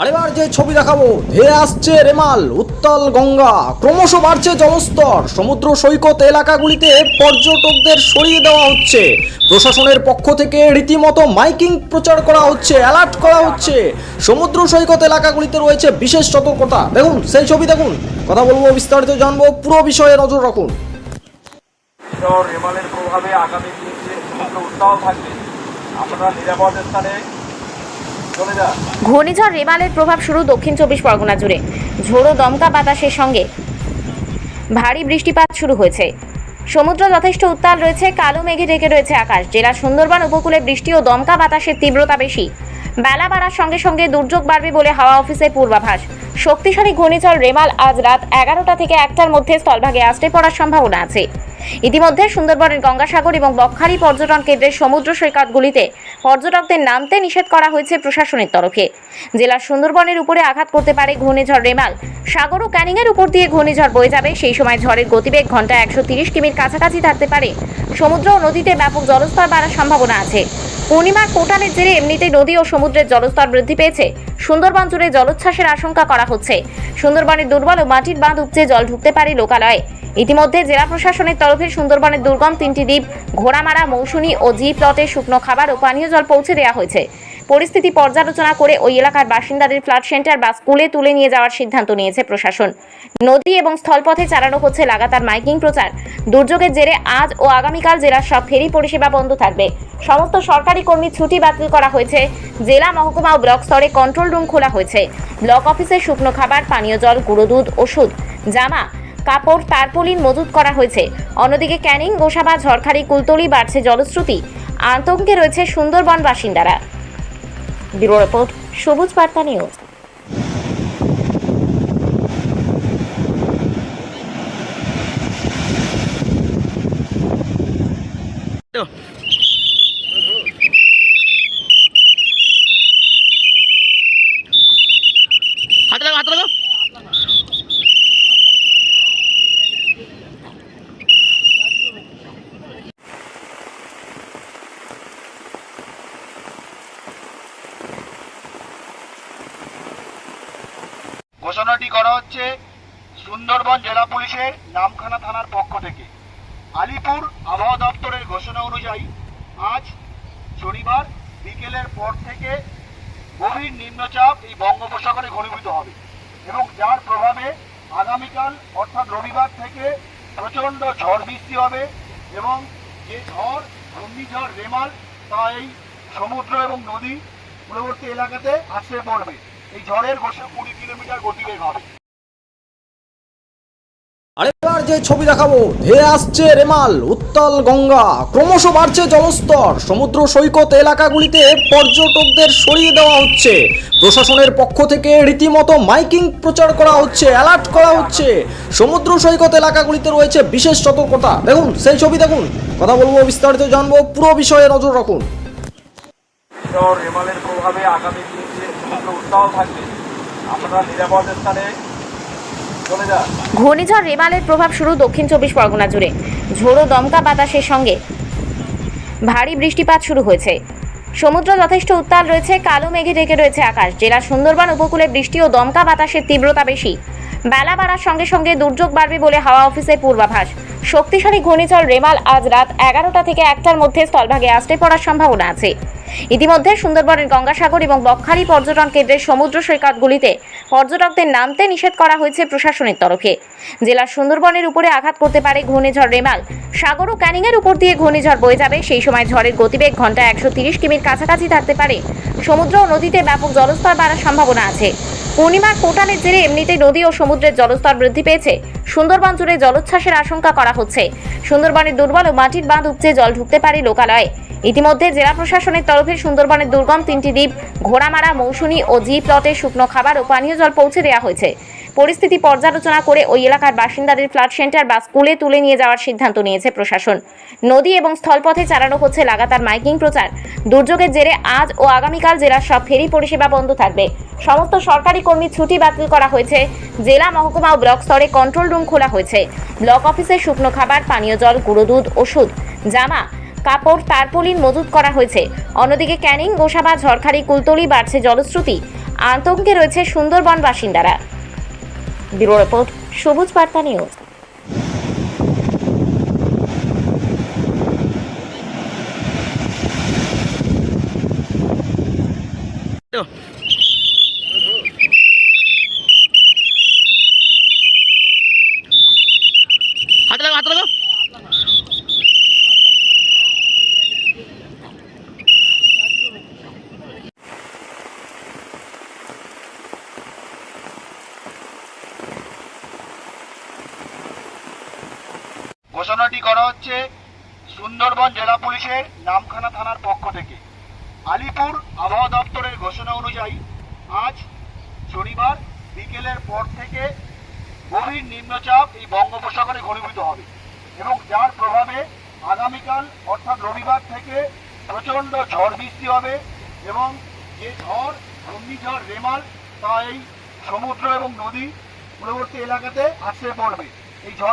আরেবার যে ছবি দেখাবো, ধেয়ে আসছে রেমাল, উত্তাল গঙ্গা, ক্রমশ বাড়ছে জলস্তর। সমুদ্র সৈকত এলাকাগুলিতে পর্যটকদের সরিয়ে দেওয়া হচ্ছে। প্রশাসনের পক্ষ থেকে রীতিমতো মাইকিং প্রচার করা হচ্ছে, অ্যালার্ট করা হচ্ছে। সমুদ্র সৈকত এলাকাগুলিতে রয়েছে বিশেষ সতর্কতা। দেখুন, সেই ছবি দেখুন। কথা বলব, বিস্তারিত জানব, পুরো বিষয়ে নজর রাখুন। আপনারা নিরাপদ স্থানে ঘূর্ণিঝড় রেমালের প্রভাব শুরু দক্ষিণ চব্বিশ পরগনা জুড়ে। ঝোড়ো দমকা বাতাসের সঙ্গে ভারী বৃষ্টিপাত শুরু হয়েছে। সমুদ্র যথেষ্ট উত্তাল রয়েছে, কালো মেঘে ঢেকে রয়েছে আকাশ। জেলার সুন্দরবন উপকূলে বৃষ্টি ও দমকা বাতাসের তীব্রতা বেশি। বেলা বাড়ার সঙ্গে সঙ্গে দুর্যোগ বাড়বে বলে হাওয়া অফিসের পূর্বাভাস। শক্তিশালী ঘূর্ণিঝড় রেমাল আজ রাত এগারোটা থেকে একটার মধ্যে স্থলভাগে আসতে পড়ার সম্ভাবনা আছে। ইতিমধ্যে সুন্দরবনের গঙ্গাসাগর এবং বকখালি পর্যটন কেন্দ্রের সমুদ্র সৈকতগুলিতে পর্যটকদের নামতে নিষেধ করা হয়েছে প্রশাসনের তরফে। জেলার সুন্দরবনের উপরে আঘাত করতে পারে ঘূর্ণিঝড় রেমাল। সাগর ও ক্যানিংয়ের উপর দিয়ে ঘূর্ণিঝড় বয়ে যাবে, সেই সময় ঝড়ের গতিবেগ ঘন্টায় একশো তিরিশ কিমির কাছাকাছি থাকতে পারে। সমুদ্র ও নদীতে ব্যাপক জলস্তর বাড়ার সম্ভাবনা আছে। পূর্ণিমার কোটানের জেরে এমনিতেই নদী ও সমুদ্রের জলস্তর বৃদ্ধি পেয়েছে। সুন্দরবন জুড়ে জলোচ্ছ্বাসের আশঙ্কা করা হচ্ছে। সুন্দরবনের দুর্বল ও মাটির বাঁধ উপচে জল ঢুকতে পারে লোকালয়ে। ইতিমধ্যে জেলা প্রশাসনের তরফে সুন্দরবনের দুর্গম তিনটি দ্বীপ, ঘোড়ামারা মৌসুমী ও জি প্লটে শুকনো খাবার ও পানীয় জল পৌঁছে দেওয়া হয়েছে। পরিস্থিতি পর্যালোচনা করে ওই এলাকার বাসিন্দাদের ফ্লাড সেন্টার বা স্কুলে তুলে নিয়ে যাওয়ার সিদ্ধান্ত নিয়েছে প্রশাসন। নদী এবং স্থলপথে চালানো হচ্ছে লাগাতার মাইকিং প্রচার। দুর্যোগের জেরে আজ ও আগামীকাল জেলার সব ফেরি পরিষেবা বন্ধ থাকবে। সমস্ত সরকারি কর্মী ছুটি বাতিল করা হয়েছে। জেলা মহকুমা ও ব্লক স্তরে কন্ট্রোল রুম খোলা হয়েছে। ব্লক অফিসে শুকনো খাবার, পানীয় জল, গুঁড়ো দুধ, ওষুধ, জামা, কাপড়, তারপলিন মজুত করা হয়েছে। অন্যদিকে ক্যানিং, গোসাবা, ঝড়খালি, কুলতলি বাড়ছে জলশ্রুতি। আতঙ্কে রয়েছে সুন্দরবন বাসিন্দারা। ব্যুরো রিপোর্ট সবুজ বার্তা নিউজ। ঘোষণাটি করা হচ্ছে সুন্দরবন জেলা পুলিশের নামখানা থানার পক্ষ থেকে। আলিপুর আবহাওয়া দপ্তরের ঘোষণা অনুযায়ী আজ শনিবার বিকেলের পর থেকে গভীর নিম্নচাপ এই বঙ্গোপসাগরে ঘনীভূত হবে এবং যার প্রভাবে আগামীকাল অর্থাৎ রবিবার থেকে প্রচণ্ড ঝড় বৃষ্টি হবে এবং যে ঝড় ঘূর্ণিঝড়, রেমাল তা এই সমুদ্র এবং নদী পূর্ববর্তী এলাকাতে আশ্রয় পড়বে। এই ঝড়ের ঘোষে কুড়ি কিলোমিটার গতিবেগ হবে। আরেবার যে ছবি দেখাবো ধেয়ে আসছে রেমাল উত্তাল গঙ্গা ক্রমশ বাড়ছে জলস্তর সমুদ্র সৈকত এলাকাগুলিতে পর্যটকদের সরিয়ে দেওয়া হচ্ছে। প্রশাসনের পক্ষ থেকে রীতিমতো মাইকিং প্রচার করা হচ্ছে অ্যালার্ট করা হচ্ছে। সমুদ্র সৈকত এলাকাগুলিতে রয়েছে বিশেষ সতর্কতা। দেখুন সেই ছবি দেখুন। কথা বলব বিস্তারিত জানব পুরো বিষয়ে নজর রাখুন। রেমালের প্রভাবে আগামী দিনে ঘূর্ণিঝড় রেমালের প্রভাব শুরু দক্ষিণ চব্বিশ পরগনা জুড়ে। ঝোড়ো দমকা বাতাসের সঙ্গে ভারী বৃষ্টিপাত শুরু হয়েছে। সমুদ্র যথেষ্ট উত্তাল রয়েছে, কালো মেঘে ঢেকে রয়েছে আকাশ। জেলার সুন্দরবন উপকূলে বৃষ্টি ও দমকা বাতাসের তীব্রতা বেশি। বেলা বাড়ার সঙ্গে সঙ্গে দুর্যোগ বাড়বে বলে হাওয়া অফিসের পূর্বাভাস। শক্তিশালী ঘূর্ণিঝড় রেমাল আজ রাত এগারোটা থেকে একটার মধ্যে স্থলভাগে আসতে পড়ার সম্ভাবনা আছে। ইতিমধ্যে সুন্দরবনের গঙ্গাসাগর এবং বকখালি পর্যটন কেন্দ্রের সমুদ্র সৈকতগুলিতে পর্যটকদের নামতে নিষেধ করা হয়েছে প্রশাসনের তরফে। জেলার সুন্দরবনের উপরে আঘাত করতে পারে ঘূর্ণিঝড় রেমাল। সাগর ও ক্যানিংয়ের উপর দিয়ে ঘূর্ণিঝড় বয়ে যাবে, সেই সময় ঝড়ের গতিবেগ ঘন্টায় একশো তিরিশ কিমির কাছাকাছি থাকতে পারে। সমুদ্র ও নদীতে ব্যাপক জলস্তর বাড়ার সম্ভাবনা আছে। পূর্ণিমার কোটালের জেরে এমনিতে নদী ও সমুদ্রের জলস্তর বৃদ্ধি পেয়েছে। সুন্দরবন জুড়ে জলোচ্ছ্বাসের আশঙ্কা করা হচ্ছে। সুন্দরবনের দুর্বল ও মাটির বাঁধ উপচে জল ঢুকতে পারে লোকালয়ে। ইতিমধ্যে জেলা প্রশাসনের তরফে সুন্দরবনের দুর্গম তিনটি দ্বীপ, ঘোড়ামারা মৌসুমী ও জি প্লটে শুকনো খাবার ও পানীয় জল পৌঁছে দেওয়া হয়েছে। পরিস্থিতি পর্যালোচনা করে ওই এলাকার বাসিন্দাদের ফ্লাড সেন্টার বা স্কুলে তুলে নিয়ে যাওয়ার সিদ্ধান্ত নিয়েছে প্রশাসন। নদী এবং স্থলপথে চালানো হচ্ছে লাগাতার মাইকিং প্রচার। দুর্যোগের জেরে আজ ও আগামীকাল জেলার সব ফেরি পরিষেবা বন্ধ থাকবে। সমস্ত সরকারি কর্মী ছুটি বাতিল করা হয়েছে। জেলা মহকুমা ও ব্লক স্তরে কন্ট্রোল রুম খোলা হয়েছে। ব্লক অফিসে শুকনো খাবার, পানীয় জল, গুঁড়ো দুধ, ওষুধ, জামা, কাপড়, তারপলিন মজুত করা হয়েছে। অন্যদিকে ক্যানিং, গোসাবা, ঝড়খালি, কুলতলি বাড়ছে জলশ্রুতি। আতঙ্কে রয়েছে সুন্দরবন বাসিন্দারা। ব্যুরো রিপোর্ট সবুজ বার্তা নিউজ। ঘোষণাটি করা হচ্ছে সুন্দরবন জেলা পুলিশের নামখানা থানার পক্ষ থেকে। আলিপুর আবহাওয়া দপ্তরের ঘোষণা অনুযায়ী আজ শনিবার বিকেলের পর থেকে গভীর নিম্নচাপ এই বঙ্গোপসাগরে ঘনীভূত হবে এবং যার প্রভাবে আগামীকাল অর্থাৎ রবিবার থেকে প্রচণ্ড ঝড় বৃষ্টি হবে এবং যে ঝড় ঘূর্ণিঝড় রেমাল তা এই সমুদ্র এবং নদী পূর্ববর্তী এলাকাতে আশ্রয় পড়বে। এই ঝড়